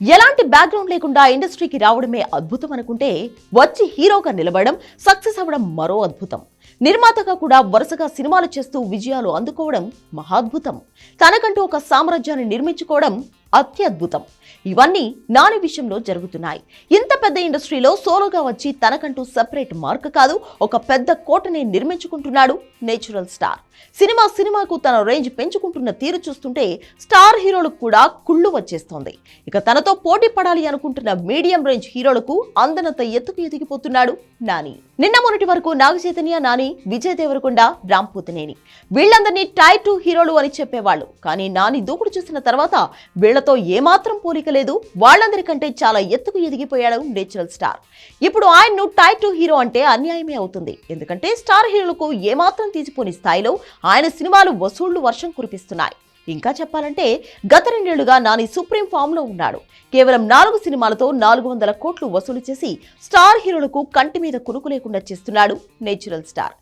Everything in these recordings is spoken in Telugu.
ఎలాంటి బ్యాక్గ్రౌండ్ లేకుండా ఇండస్ట్రీకి రావడమే అద్భుతం అనుకుంటే వచ్చి హీరోగా నిలబడడం సక్సెస్ అవ్వడం మరో అద్భుతం. నిర్మాతగా కూడా వరుసగా సినిమాలు చేస్తూ విజయాలు అందుకోవడం మహాద్భుతం తనకంటూ ఒక సామ్రాజ్యాన్ని నిర్మించుకోవడం అత్యద్భుతం. ఇవన్నీ నాని విషయంలో జరుగుతున్నాయి. ఇంత పెద్ద ఇండస్ట్రీలో సోలోగా వచ్చి తనకంటూ సెపరేట్ మార్క్ కాదు ఒక పెద్ద కోటని నిర్మించుకుంటున్నాడు నేచురల్ స్టార్. సినిమా సినిమాకు తన రేంజ్ పెంచుకుంటున్న తీరు చూస్తుంటే స్టార్ హీరోలకు కూడా కుళ్ళు వచ్చేస్తోంది. ఇక తనతో పోటీ పడాలి అనుకుంటున్న మీడియం రేంజ్ హీరోలకు అందనంత ఎత్తుకు ఎదిగిపోతున్నాడు నాని. నిన్న మొన్నటి వరకు నాగచైతన్య నాని విజయ్ దేవరకొండ రాంపూతనేని వీళ్ళందరినీ టై టూ హీరోలు అని చెప్పేవాళ్ళు. కానీ నాని దూకుడు చూసిన తర్వాత వీళ్ళతో ఏమాత్రం పోలిక లేదు. వాళ్ళందరికంటే చాలా ఎత్తుకు ఎదిగిపోయాడు నేచురల్ స్టార్. ఇప్పుడు ఆయన్ను టై టు హీరో అంటే అన్యాయమే అవుతుంది. ఎందుకంటే స్టార్ హీరోలకు ఏమాత్రం తీసిపోని స్థాయిలో ఆయన సినిమాలు వసూళ్ళు వర్షం కురిపిస్తున్నాయి. ఇంకా చెప్పాలంటే గత రెండేళ్ళుగా నాని సుప్రీం ఫామ్లో ఉన్నాడు. కేవలం నాలుగు సినిమాలతో నాలుగు వందల కోట్లు వసూలు చేసి స్టార్ హీరోలకు కంటి మీద కునుకు లేకుండా చేస్తున్నాడు నేచురల్ స్టార్.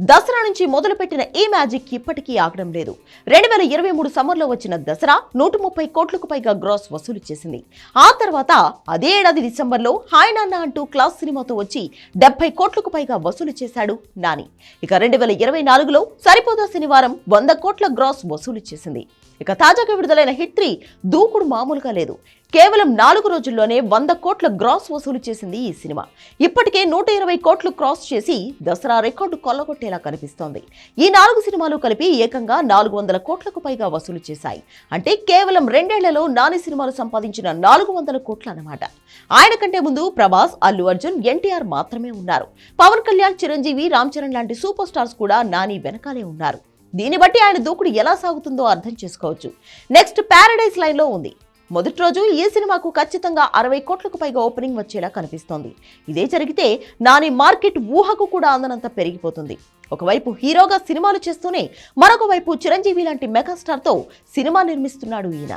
దసరా నుంచి మొదలుపెట్టిన ఈ మ్యాజిక్ ఇప్పటికీ ఆగడం లేదు. రెండు వేల ఇరవై మూడు సమ్మర్లో వచ్చిన దసరా నూట ముప్పై కోట్లకు పైగా గ్రాస్ వసూలు చేసింది. ఆ తర్వాత అదే ఏడాది డిసెంబర్లో హాయ్ నాన్న అంటూ క్లాస్ సినిమాతో వచ్చి డెబ్బై కోట్లకు పైగా వసూలు చేశాడు నాని. ఇక రెండు వేల ఇరవై నాలుగులో సరిపోదా శనివారం వంద కోట్ల గ్రాస్ వసూలు చేసింది. ఇక తాజాగా విడుదలైన హిట్ త్రీ దూకుడు మామూలుగా లేదు. కేవలం నాలుగు రోజుల్లోనే వంద కోట్ల గ్రాస్ వసూలు చేసింది ఈ సినిమా. ఇప్పటికే నూట ఇరవై కోట్లు క్రాస్ చేసి దసరా రికార్డు కొల్లగొట్టేలా కనిపిస్తోంది. ఈ నాలుగు సినిమాలు కలిపి ఏకంగా నాలుగు వందల కోట్లకు పైగా వసూలు చేశాయి. అంటే కేవలం రెండేళ్ళలో నాని సినిమాలు సంపాదించిన నాలుగు వందల కోట్లు అన్నమాట. ఆయన కంటే ముందు ప్రభాస్ అల్లు అర్జున్ ఎన్టీఆర్ మాత్రమే ఉన్నారు. పవన్ కళ్యాణ్ చిరంజీవి రామ్ చరణ్ లాంటి సూపర్ స్టార్స్ కూడా నాని వెనకాలే ఉన్నారు. దీన్ని బట్టి ఆయన దూకుడు ఎలా సాగుతుందో అర్థం చేసుకోవచ్చు. నెక్స్ట్ ప్యారడైజ్ లైన్లో ఉంది. మొదటి రోజు ఈ సినిమాకు ఖచ్చితంగా అరవై కోట్లకు పైగా ఓపెనింగ్ వచ్చేలా కనిపిస్తోంది. ఇదే జరిగితే నాని మార్కెట్ ఊహకు కూడా అందనంత పెరిగిపోతుంది. ఒకవైపు హీరోగా సినిమాలు చేస్తూనే మరొక వైపు చిరంజీవి లాంటి మెగాస్టార్తో సినిమా నిర్మిస్తున్నాడు ఈయన.